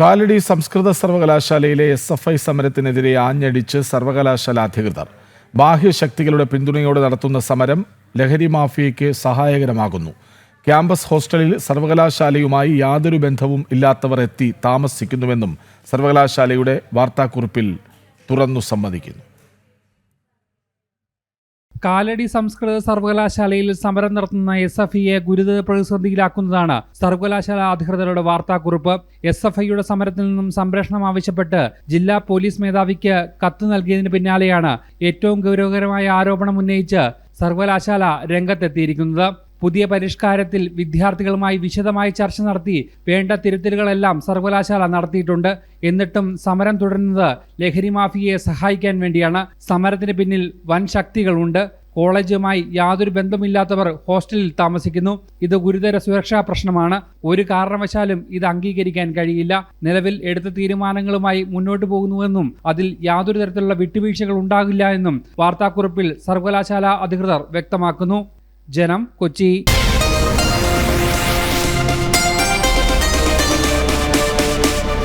കാലടി സംസ്കൃത സർവകലാശാലയിലെ S F I സമരത്തിനെതിരെ ആഞ്ഞടിച്ച് സർവകലാശാല അധികൃതർ. ബാഹ്യശക്തികളുടെ പിന്തുണയോടെ നടത്തുന്ന സമരം ലഹരി മാഫിയയ്ക്ക് സഹായകരമാകുന്നു. ക്യാമ്പസ് ഹോസ്റ്റലിൽ സർവകലാശാലയുമായി യാതൊരു ബന്ധവും ഇല്ലാത്തവർ എത്തി താമസിക്കുന്നുവെന്നും സർവകലാശാലയുടെ വാർത്താക്കുറിപ്പിൽ തുറന്നു സമ്മതിക്കുന്നു. കാലടി സംസ്കൃത സർവകലാശാലയിൽ സമരം നടത്തുന്ന എസ് എഫ് ഇയെ ഗുരുതര പ്രതിസന്ധിയിലാക്കുന്നതാണ് സർവകലാശാല അധികൃതരുടെ വാർത്താക്കുറിപ്പ്. എസ് എഫ് ഐയുടെ സമരത്തിൽ നിന്നും സംരക്ഷണം ആവശ്യപ്പെട്ട് ജില്ലാ പോലീസ് മേധാവിക്ക് കത്ത് നൽകിയതിന് പിന്നാലെയാണ് ഏറ്റവും ഗൗരവകരമായ ആരോപണം ഉന്നയിച്ച് സർവകലാശാല രംഗത്തെത്തിയിരിക്കുന്നത്. പുതിയ പരിഷ്കാരത്തിൽ വിദ്യാർത്ഥികളുമായി വിശദമായി ചർച്ച നടത്തി വേണ്ട തിരുത്തലുകളെല്ലാം സർവകലാശാല നടത്തിയിട്ടുണ്ട്. എന്നിട്ടും സമരം തുടരുന്നത് ലഹരി മാഫിയയെ സഹായിക്കാൻ വേണ്ടിയാണ്. സമരത്തിന് പിന്നിൽ വൻ ശക്തികളുണ്ട്. കോളേജുമായി യാതൊരു ബന്ധമില്ലാത്തവർ ഹോസ്റ്റലിൽ താമസിക്കുന്നു. ഇത് ഗുരുതര സുരക്ഷാ പ്രശ്നമാണ്. ഒരു കാരണവശാലും ഇത് അംഗീകരിക്കാൻ കഴിയില്ല. നിലവിൽ എടുത്ത തീരുമാനങ്ങളുമായി മുന്നോട്ടു പോകുന്നുവെന്നും അതിൽ യാതൊരു തരത്തിലുള്ള വിട്ടുവീഴ്ചകൾ ഉണ്ടാകില്ല എന്നും വാർത്താക്കുറിപ്പിൽ സർവകലാശാല അധികൃതർ വ്യക്തമാക്കുന്നു. ജനം കൊച്ചി